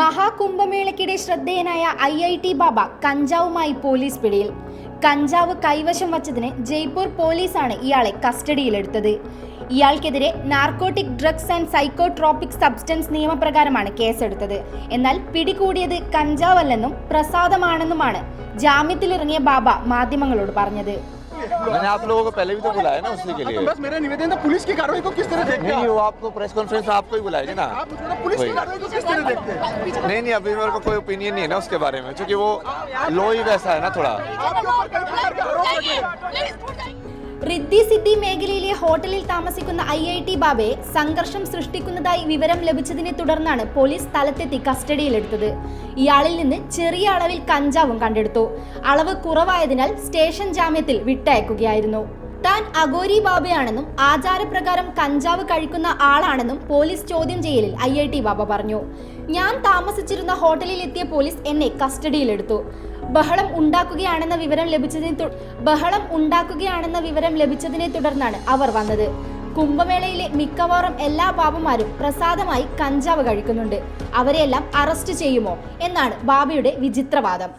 മഹാകുംഭമേളയ്ക്കിടെ ശ്രദ്ധേയനായ I I T ബാബ കഞ്ചാവുമായി police പിടിയിൽ. കഞ്ചാവ് കൈവശം വച്ചതിന് ജയ്പൂർ പോലീസാണ് ഇയാളെ കസ്റ്റഡിയിലെടുത്തത്. ഇയാൾക്കെതിരെ narcotic drugs and psychotropic substance നിയമപ്രകാരമാണ് കേസെടുത്തത്. എന്നാൽ പിടികൂടിയത് കഞ്ചാവല്ലെന്നും പ്രസാദമാണെന്നുമാണ് ജാമ്യത്തിലിറങ്ങിയ ബാബ മാധ്യമങ്ങളോട് പറഞ്ഞത്. मैंने आप लोगों को पहले भी तो बुलाया ना उसी के लिए। बस मेरा निवेदन था पुलिस की कार्रवाई को किस तरह देखते हैं वो आपको प्रेस कॉन्फ्रेंस आपको ही बुलाएगी ना। पुलिस की कार्रवाई को किस तरह देखते हैं? नहीं नहीं अभी मेरे को कोई ओपिनियन नहीं है ना उसके बारे में क्योंकि वो लो ही वैसा है ना थोड़ा। റിദ്ധി സിദ്ധി മേഖലയിലെ ഹോട്ടലിൽ താമസിക്കുന്ന ഐ ഐ ടി ബാബെ സംഘർഷം സൃഷ്ടിക്കുന്നതായി വിവരം ലഭിച്ചതിനെ തുടർന്നാണ് പോലീസ് സ്ഥലത്തെത്തി കസ്റ്റഡിയിലെടുത്തത്. ഇയാളിൽ നിന്ന് ചെറിയ അളവിൽ കഞ്ചാവും കണ്ടെടുത്തു. അളവ് കുറവായതിനാൽ സ്റ്റേഷൻ ജാമ്യത്തിൽ വിട്ടയക്കുകയായിരുന്നു. താൻ അഗോരി ബാബയാണെന്നും ആചാരപ്രകാരം കഞ്ചാവ് കഴിക്കുന്ന ആളാണെന്നും പോലീസ് ചോദ്യം ചെയ്യലിൽ ഐ ഐ ടി ബാബ പറഞ്ഞു. ഞാൻ താമസിച്ചിരുന്ന ഹോട്ടലിൽ എത്തിയ പോലീസ് എന്നെ കസ്റ്റഡിയിലെടുത്തു. ബഹളം ഉണ്ടാക്കുകയാണെന്ന വിവരം ലഭിച്ചതിനെ ബഹളം ഉണ്ടാക്കുകയാണെന്ന വിവരം ലഭിച്ചതിനെ തുടർന്നാണ് അവർ വന്നത്. കുംഭമേളയിലെ മിക്കവാറും എല്ലാ ബാബമാരും പ്രസാദമായി കഞ്ചാവ് കഴിക്കുന്നുണ്ട്. അവരെയെല്ലാം അറസ്റ്റ് ചെയ്യുമോ? എന്നാണ് ബാബയുടെ വിചിത്രവാദം.